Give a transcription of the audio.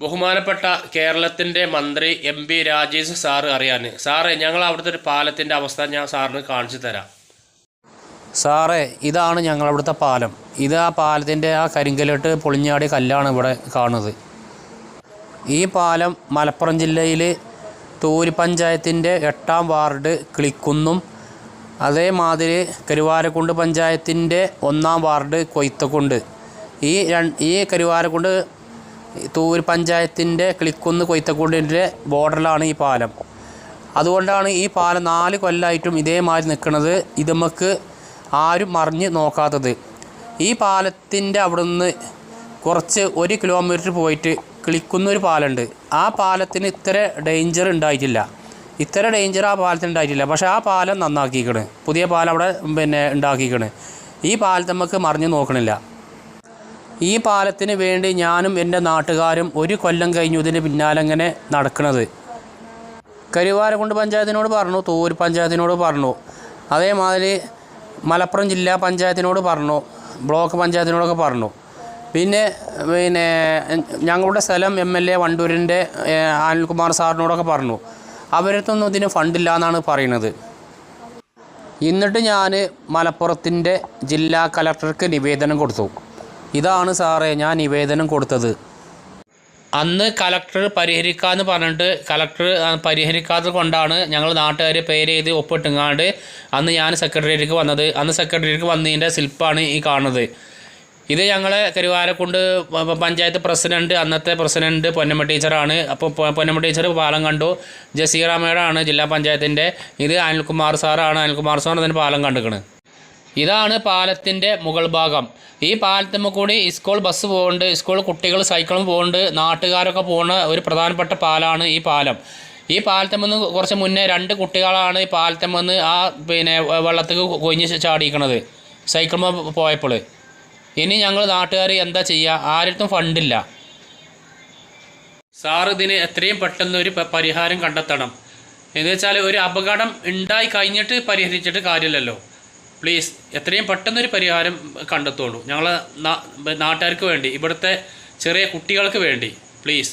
ബഹുമാനപ്പെട്ട കേരളത്തിന്റെ മന്ത്രി എം പി രാജേഷ് സാറ് അറിയാൻ. സാറേ ഞങ്ങൾ അവിടുത്തെ ഒരു പാലത്തിന്റെ അവസ്ഥ ഞാൻ സാറിന് കാണിച്ചു തരാം. സാറേ ഇതാണ് ഞങ്ങളവിടുത്തെ പാലം. ഇത് ആ പാലത്തിന്റെ ആ കരിങ്കലിട്ട് പൊളിഞ്ഞാടിയ കല്ലാണ് ഇവിടെ കാണുന്നത്. ഈ പാലം മലപ്പുറം ജില്ലയിൽ തൂരി പഞ്ചായത്തിന്റെ എട്ടാം വാർഡ് കിളിക്കുന്നും അതേമാതിരി കരുവാരക്കുണ്ട് പഞ്ചായത്തിന്റെ ഒന്നാം വാർഡ് കൊയ്ത്തക്കുണ്ട്. ഈ ഈ കരുവാരക്കുണ്ട് തൂര് പഞ്ചായത്തിന്റെ കിളിക്കുന്ന് കൊയ്ത്തക്കൂടിന്റെ ബോർഡറിലാണ് ഈ പാലം. അതുകൊണ്ടാണ് ഈ പാലം നാല് കൊല്ലമായിട്ടും ഇതേമാതിരി നിൽക്കുന്നത് ഇത് നമുക്ക് ആരും മറിഞ്ഞ് നോക്കാത്തത്. ഈ പാലത്തിന്റെ അവിടുന്ന് കുറച്ച് ഒരു കിലോമീറ്റർ പോയിട്ട് കിളിക്കുന്നൊരു പാലമുണ്ട്. ആ പാലത്തിന് ഇത്ര ഡേഞ്ചർ ഉണ്ടായിട്ടില്ല. ഇത്ര ഡേഞ്ചർ ആ പാലത്തിന് ഉണ്ടായിട്ടില്ല. പക്ഷേ ആ പാലം നന്നാക്കിക്കണ്. പുതിയ പാലം അവിടെ പിന്നെ ഉണ്ടാക്കിക്കണ്. ഈ പാലത്ത് നമുക്ക് മറിഞ്ഞ് നോക്കണില്ല. ഈ പാലത്തിന് വേണ്ടി ഞാനും എന്റെ നാട്ടുകാരും ഒരു കൊല്ലം കഴിഞ്ഞു ഇതിന് പിന്നാലെ ഇങ്ങനെ നടക്കുന്നത് കരുവാരക്കുണ്ട് പഞ്ചായത്തിനോട് പറഞ്ഞു തോര് പഞ്ചായത്തിനോട് പറഞ്ഞു. അതേമാതിരി മലപ്പുറം ജില്ലാ പഞ്ചായത്തിനോട് പറഞ്ഞു ബ്ലോക്ക് പഞ്ചായത്തിനോടൊക്കെ പറഞ്ഞു. പിന്നെ പിന്നെ ഞങ്ങളുടെ സ്ഥലം എം എൽ എ വണ്ടൂരിന്റെ അനിൽകുമാർ സാറിനോടൊക്കെ പറഞ്ഞു. അവരത്തൊന്നും ഇതിന് ഫണ്ടില്ല എന്നാണ് പറയുന്നത് എന്നിട്ട് ഞാൻ മലപ്പുറത്തിന്റെ ജില്ലാ കലക്ടർക്ക് നിവേദനം കൊടുത്തു. ഇതാണ് സാറേ ഞാൻ നിവേദനം കൊടുത്തത്. അന്ന് കലക്ടർ പരിഹരിക്കാന്ന് പറഞ്ഞിട്ട് കലക്ടർ പരിഹരിക്കാത്തത് കൊണ്ടാണ് ഞങ്ങൾ നാട്ടുകാർ പേര് ചെയ്ത് ഒപ്പിട്ടുങ്ങാണ്ട് അന്ന് ഞാൻ സെക്രട്ടേറിയറ്റിക്ക് വന്നത്. അന്ന് സെക്രട്ടേറിയറ്റിക്ക് വന്നതിന്റെ ശില്പമാണ് ഈ കാണുന്നത്. ഇത് ഞങ്ങളെ കരുവാരക്കുണ്ട് പഞ്ചായത്ത് പ്രസിഡന്റ് അന്നത്തെ പ്രസിഡന്റ് പൊന്നമ്മ ടീച്ചറാണ്. അപ്പോൾ പൊന്നമ്മ ടീച്ചർ പാലം കണ്ടു. ജസീറാമേടാണ് ജില്ലാ പഞ്ചായത്തിന്റെ ഇത് അനിൽകുമാർ സാറാണ്. അനിൽകുമാർ സാർ അതിന് പാലം കണ്ടുക്കണ് ഇതാണ് പാലത്തിന്റെ മുകൾ ഭാഗം. ഈ പാലത്തുമ്മ കൂടി സ്കൂൾ ബസ് പോകുന്നുണ്ട് സ്കൂൾ കുട്ടികൾ സൈക്കിളും പോകുന്നുണ്ട് നാട്ടുകാരൊക്കെ പോകുന്ന ഒരു പ്രധാനപ്പെട്ട പാലാണ് ഈ പാലം. ഈ പാലത്തുമെന്ന് കുറച്ച് മുന്നേ രണ്ട് കുട്ടികളാണ് ഈ പാലത്തുമെന്ന് ആ പിന്നെ വെള്ളത്തിൽ കൊഞ്ഞ് ചാടിയിരിക്കണത് സൈക്കിളുമ്പോൾ പോയപ്പോൾ. ഇനി ഞങ്ങൾ നാട്ടുകാർ എന്താ ചെയ്യുക ആരുടെ ഫണ്ടില്ല സാർ ഇതിന് എത്രയും പെട്ടെന്ന് ഒരു പരിഹാരം കണ്ടെത്തണം. എന്ന് വെച്ചാൽ ഒരു അപകടം ഉണ്ടായി കഴിഞ്ഞിട്ട് പരിഹരിച്ചിട്ട് കാര്യമില്ലല്ലോ. പ്ലീസ് എത്രയും പെട്ടെന്നൊരു പരിഹാരം കണ്ടെത്തുള്ളൂ ഞങ്ങൾ നാട്ടുകാർക്ക് വേണ്ടി ഇവിടുത്തെ ചെറിയ കുട്ടികൾക്ക് വേണ്ടി. പ്ലീസ്